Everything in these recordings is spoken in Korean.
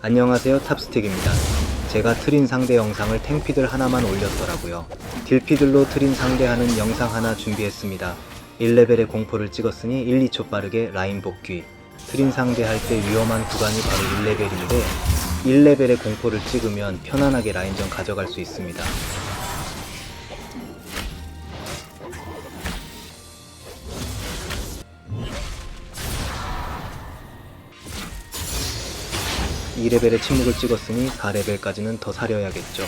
안녕하세요 탑스틱입니다. 제가 트린 상대 영상을 탱피들 하나만 올렸더라고요. 딜피들로 트린 상대하는 영상 하나 준비했습니다. 1레벨의 공포를 찍었으니 1, 2초 빠르게 라인 복귀. 트린 상대할 때 위험한 구간이 바로 1레벨인데 1레벨의 공포를 찍으면 편안하게 라인전 가져갈 수 있습니다. 이레벨의 침묵을 찍었으니 4레벨까지는 더 사려야겠죠.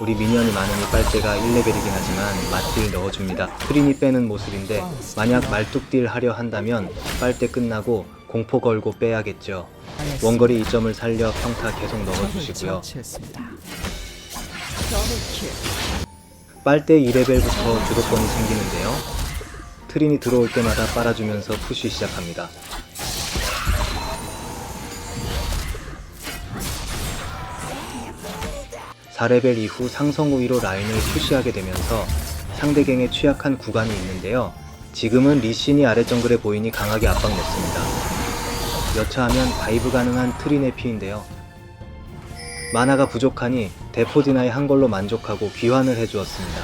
우리 미니언이 많으니 빨대가 1레벨이긴 하지만 맞딜 넣어줍니다. 트린이 빼는 모습인데 만약 말뚝딜 하려 한다면 빨대 끝나고 공포 걸고 빼야겠죠. 원거리 2점을 살려 평타 계속 넣어주시고요. 빨대 2레벨부터 주도권이 생기는데요. 트린이 들어올 때마다 빨아주면서 푸시 시작합니다. 사레벨 이후 상성 우위로 라인을 푸시하게 되면서 상대갱에 취약한 구간이 있는데요. 지금은 리신이 아래 정글에 보이니 강하게 압박 넣습니다. 여차하면 다이브 가능한 트린의 피인데요. 만화가 부족하니 데포디나의 한 걸로 만족하고 귀환을 해주었습니다.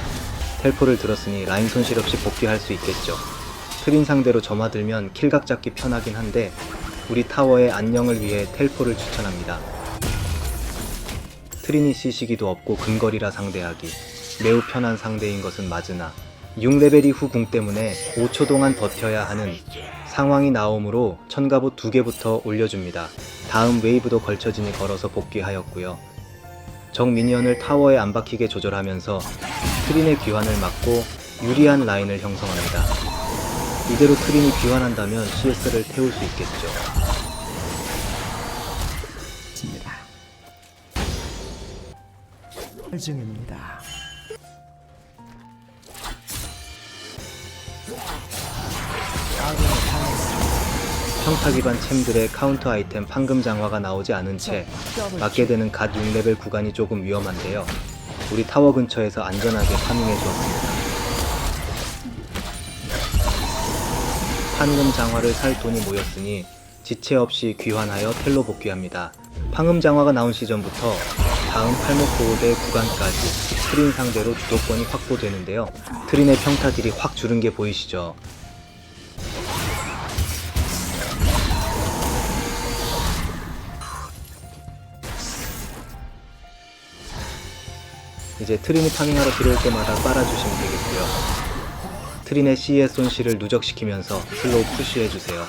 텔포를 들었으니 라인 손실 없이 복귀할 수 있겠죠. 트린 상대로 점화들면 킬각 잡기 편하긴 한데 우리 타워의 안녕을 위해 텔포를 추천합니다. 트리니 시시기도 없고 근거리라 상대하기 매우 편한 상대인 것은 맞으나 6레벨 이후 궁 때문에 5초 동안 버텨야 하는 상황이 나오므로 천가보 2개부터 올려줍니다. 다음 웨이브도 걸쳐지니 걸어서 복귀하였고요. 적 미니언을 타워에 안 박히게 조절하면서 트린의 귀환을 막고 유리한 라인을 형성합니다. 이대로 트린이 귀환한다면 CS를 태울 수 있겠죠. 있습니다. 중입니다. 평타 기반 챔들의 카운터 아이템 판금 장화가 나오지 않은 채 맞게 되는 갓 6레벨 구간이 조금 위험한데요. 우리 타워 근처에서 안전하게 파밍해 주었습니다. 판금 장화를 살 돈이 모였으니 지체 없이 귀환하여 텔로 복귀합니다. 판금 장화가 나온 시점부터 다음 팔목 보호대 구간까지 트린 상대로 주도권이 확보되는데요. 트린의 평타 딜이 확 줄은 게 보이시죠? 이제 트린이 파밍하러 들어올 때마다 빨아주시면 되겠고요. 트린의 CS 손실을 누적시키면서 슬로우 푸시해주세요.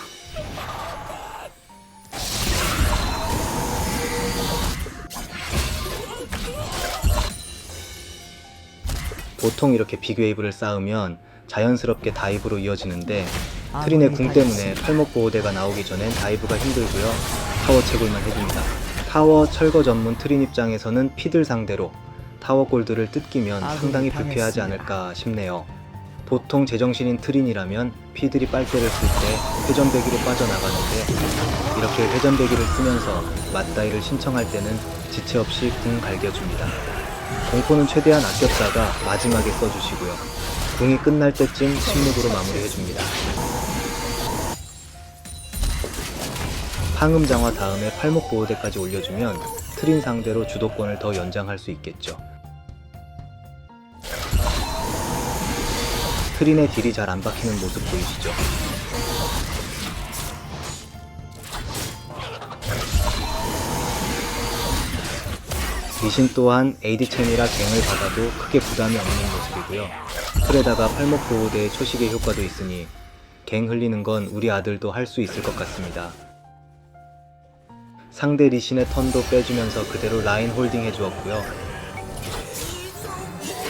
보통 이렇게 빅웨이브를 쌓으면 자연스럽게 다이브로 이어지는데 트린의 궁 때문에 팔목 보호대가 나오기 전엔 다이브가 힘들고요. 타워 채굴만 해줍니다. 타워 철거 전문 트린 입장에서는 피들 상대로 타워 골드를 뜯기면 아군이 상당히 불쾌하지. 않을까 싶네요. 보통 제정신인 트린이라면 피들이 빨대를 쓸 때 회전배기로 빠져나가는데 이렇게 회전배기를 쓰면서 맞다이를 신청할 때는 지체 없이 궁 갈겨줍니다. 공포는 최대한 아꼈다가 마지막에 써주시고요. 궁이 끝날 때쯤 침묵으로 마무리해줍니다. 황음 장화 다음에 팔목 보호대까지 올려주면 트린 상대로 주도권을 더 연장할 수 있겠죠. 트린의 딜이 잘 안 박히는 모습 보이시죠? 리신 또한 AD 챔이라 갱을 받아도 크게 부담이 없는 모습이고요. 풀에다가 팔목 보호대의 초식의 효과도 있으니 갱 흘리는 건 우리 아들도 할 수 있을 것 같습니다. 상대 리신의 턴도 빼주면서 그대로 라인 홀딩 해주었고요.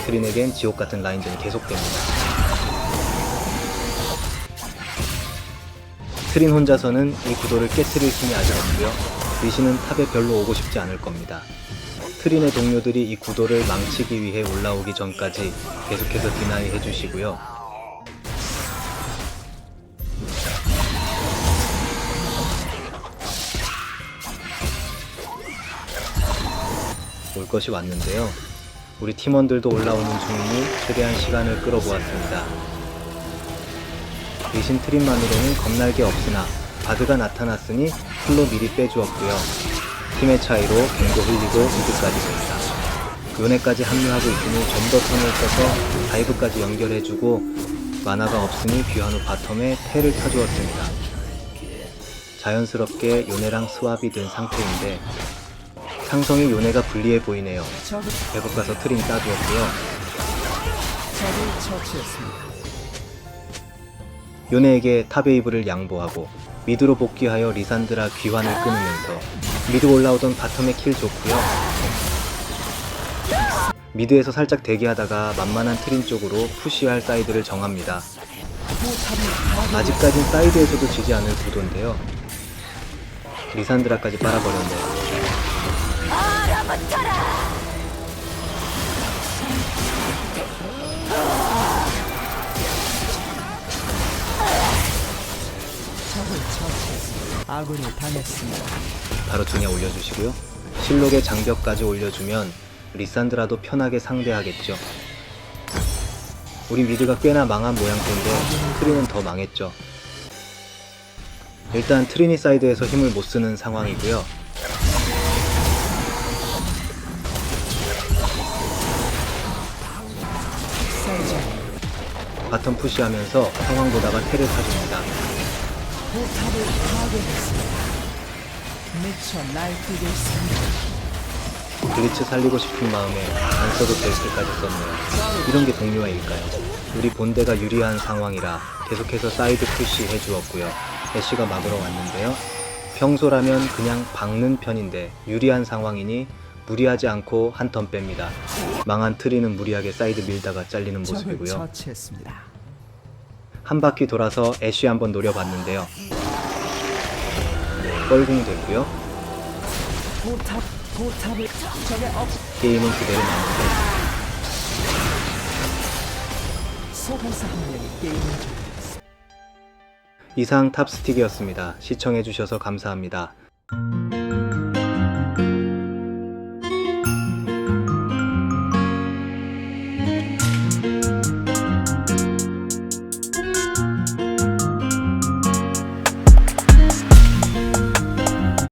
트린에겐 지옥 같은 라인전이 계속됩니다. 트린 혼자서는 이 구도를 깨트릴 힘이 아직 없고요. 리신은 탑에 별로 오고 싶지 않을 겁니다. 트린의 동료들이 이 구도를 망치기 위해 올라오기 전까지 계속해서 디나이 해주시고요. 올 것이 왔는데요. 우리 팀원들도 올라오는 중이니 최대한 시간을 끌어보았습니다. 리신 트림만으로는 겁날 게 없으나 바드가 나타났으니 풀로 미리 빼주었고요. 팀의 차이로 갱도 흘리고 미드까지 됩니다. 요네까지 합류하고 있으니 좀 더 턴을 써서 다이브까지 연결해주고 만화가 없으니 귀환 후 바텀에 테를 타주었습니다. 자연스럽게 요네랑 스왑이 된 상태인데 상성이 요네가 불리해 보이네요. 배급 가서 트림 따주었고요. 적을 처치했습니다. 요네에게 탑웨이브를 양보하고 미드로 복귀하여 리산드라 귀환을 끊으면서 미드 올라오던 바텀의 킬 좋고요. 미드에서 살짝 대기하다가 만만한 트림 쪽으로 푸시할 사이드를 정합니다. 아직까진 사이드에서도 지지 않을 구도인데요. 리산드라까지 빨아버렸네요. 아군이 당했습니다. 바로 중에 올려주시고요. 실록의 장벽까지 올려주면 리산드라도 편하게 상대하겠죠. 우리 미드가 꽤나 망한 모양새인데 트리는 더 망했죠. 일단 트리니 사이드에서 힘을 못 쓰는 상황이고요. 바텀 푸시하면서 상황 보다가 테를 타줍니다. 포탑을 파괴했습니다. 미쳐 날뛰고 있습니다. 블리츠 살리고 싶은 마음에 안 써도 될 때까지 썼네요. 이런 게 동료애일까요? 우리 본대가 유리한 상황이라 계속해서 사이드 푸시 해주었고요. 애쉬가 막으러 왔는데요. 평소라면 그냥 박는 편인데 유리한 상황이니 무리하지 않고 한 턴 뺍니다. 망한 트리는 무리하게 사이드 밀다가 잘리는 적을 모습이고요. 처치했습니다. 한 바퀴 돌아서 애쉬 한번 노려봤는데요. 네, 뻘궁 됐고요. 게임은 그대로 종료했습니다. 이상 탑스틱이었습니다. 시청해주셔서 감사합니다.